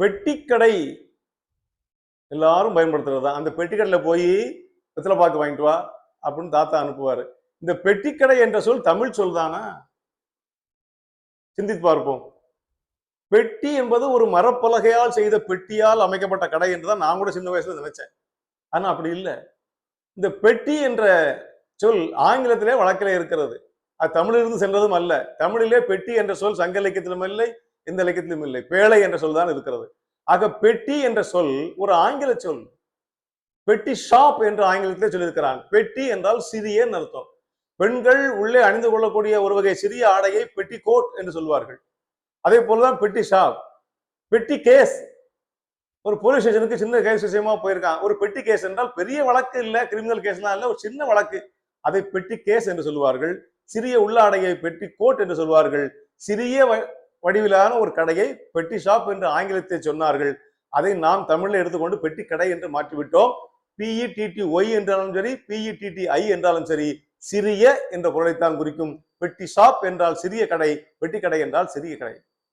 பெட்டிக்கடை எல்லாரும் பயன்படுத்துறது தான் அந்த பெட்டிக்கடையில் போய் வெத்தலை பாக்கு வாங்கிட்டு வா அப்படின்னு தாத்தா அனுப்புவார். இந்த பெட்டிக்கடை என்ற சொல் தமிழ் சொல் தானா? சிந்தித்து பார்ப்போம். பெட்டி என்பது ஒரு மரப்பலகையால் செய்த பெட்டியால் அமைக்கப்பட்ட கடை என்று தான் நான் கூட சின்ன வயசுல நினைச்சேன். ஆனால் அப்படி இல்லை. இந்த பெட்டி என்ற சொல் ஆங்கிலத்திலே வழக்கில் இருக்கிறது. அது தமிழிலிருந்து சென்றதும் அல்ல. தமிழிலே பெட்டி என்ற சொல் சங்க இலக்கியத்திலும் இல்லை எந்த இலக்கியத்திலும் இல்லை. பேழை என்ற சொல் தான் இருக்கிறது. ஆக பெட்டி என்ற சொல் ஒரு ஆங்கில சொல். பெட்டி ஷாப் என்று ஆங்கிலத்திலே சொல்லியிருக்கிறான். பெட்டி என்றால் சிறியன்னு அர்த்தம். பெண்கள் உள்ளே அணிந்து கொள்ளக்கூடிய ஒரு வகை சிறிய ஆடையை பெட்டி கோட் என்று சொல்வார்கள். அதே போலதான் பெட்டி ஷாப். பெட்டி கேஸ். ஒரு போலீஸ் ஸ்டேஷனுக்கு சின்ன கேஸ் விஷயமா போயிருக்கான். ஒரு பெட்டி கேஸ் என்றால் பெரிய வழக்கு இல்ல கிரிமினல் கேஸ்லாம் இல்ல ஒரு சின்ன வழக்கு. அதை பெட்டி கேஸ் என்று சொல்வார்கள். சிறிய உள்ளாடையை பெட்டி கோட் என்று சொல்வார்கள். சிறிய வடிவிலான ஒரு கடையை பெட்டி ஷாப் என்று ஆங்கிலத்தை சொன்னார்கள். அதை நாம் தமிழில் எடுத்துக்கொண்டு பெட்டி கடை என்று மாற்றிவிட்டோம். பிஇடிடி ஒய் என்றாலும் சரி பிஇடிடி ஐ என்றாலும் சரி சிறிய என்ற பொருளைத்தான் குறிக்கும். பெட்டி ஷாப் என்றால் சிறிய கடை பெட்டி கடை என்றால் சிறிய கடை.